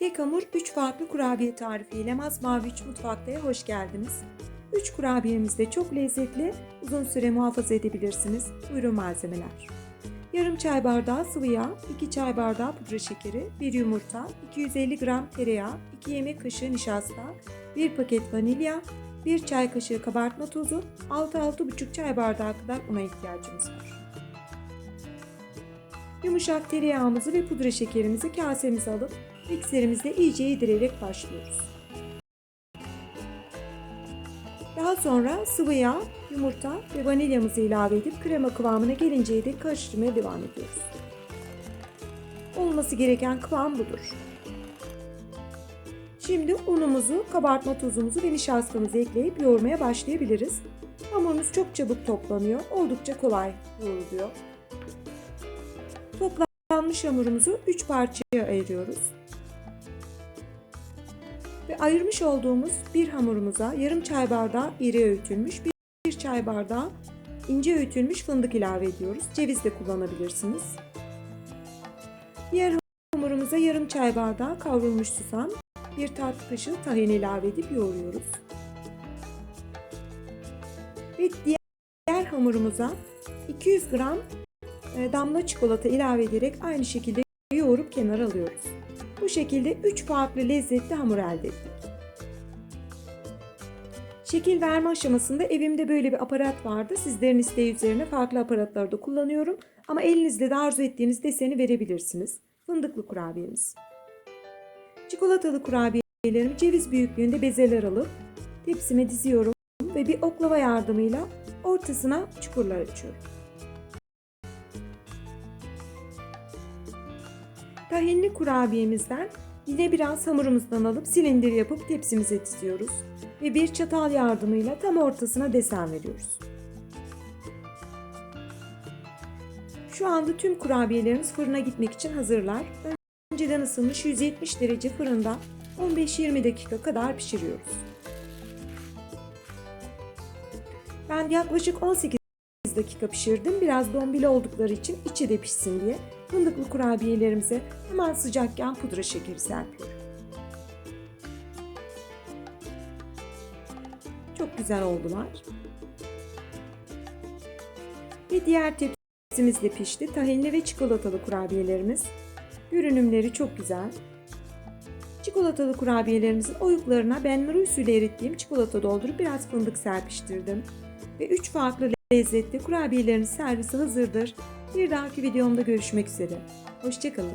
Tek hamur 3 farklı kurabiye tarifiyle Masmavi 3 Mutfakta'ya hoş geldiniz. 3 kurabiyemiz de çok lezzetli, uzun süre muhafaza edebilirsiniz. Buyurun malzemeler. Yarım çay bardağı sıvı yağ, 2 çay bardağı pudra şekeri, 1 yumurta, 250 gram tereyağı, 2 yemek kaşığı nişasta, 1 paket vanilya, 1 çay kaşığı kabartma tozu, 6-6,5 çay bardağı kadar una ihtiyacımız var. Yumuşak tereyağımızı ve pudra şekerimizi kasemize alıp mikserimizde iyice yedirerek başlıyoruz. Daha sonra sıvı yağ, yumurta ve vanilyamızı ilave edip krema kıvamına gelinceye dek karıştırmaya devam ediyoruz. Olması gereken kıvam budur. Şimdi unumuzu, kabartma tozumuzu ve nişastamızı ekleyip yoğurmaya başlayabiliriz. Hamurumuz çok çabuk toplanıyor, oldukça kolay yoğruluyor. Toplanmış hamurumuzu 3 parçaya ayırıyoruz. Ve ayırmış olduğumuz bir hamurumuza yarım çay bardağı iri öğütülmüş, bir, çay bardağı ince öğütülmüş fındık ilave ediyoruz. Ceviz de kullanabilirsiniz. Diğer hamurumuza yarım çay bardağı kavrulmuş susam, bir tatlı kaşığı tahin ilave edip yoğuruyoruz. Ve diğer hamurumuza 200 gram damla çikolata ilave ederek aynı şekilde yoğurup kenara alıyoruz. Bu şekilde 3 farklı lezzetli hamur elde ettik. Şekil verme aşamasında evimde böyle bir aparat vardı. Sizlerin isteği üzerine farklı aparatları da kullanıyorum. Ama elinizde de arzu ettiğiniz deseni verebilirsiniz. Fındıklı kurabiyemiz. Çikolatalı kurabiyelerimi ceviz büyüklüğünde bezeler alıp tepsime diziyorum ve bir oklava yardımıyla ortasına çukurlar açıyorum. Tahinli kurabiyemizden yine biraz hamurumuzdan alıp silindir yapıp tepsimize diziyoruz ve bir çatal yardımıyla tam ortasına desen veriyoruz. Şu anda tüm kurabiyelerimiz fırına gitmek için hazırlar. Önceden ısınmış 170 derece fırında 15-20 dakika kadar pişiriyoruz. Ben yaklaşık 18 dakika pişirdim. Biraz dombili oldukları için içi de pişsin diye fındıklı kurabiyelerimize hemen sıcakken pudra şekeri serpiyorum. Çok güzel oldular. Ve diğer tepsimiz de pişti. Tahinli ve çikolatalı kurabiyelerimiz. Görünümleri çok güzel. Çikolatalı kurabiyelerimizin oyuklarına ben nur usulü erittiğim çikolata doldurup biraz fındık serpiştirdim. Ve 3 farklı lezzetli kurabiyelerin servisi hazırdır. Bir dahaki videomda görüşmek üzere. Hoşçakalın.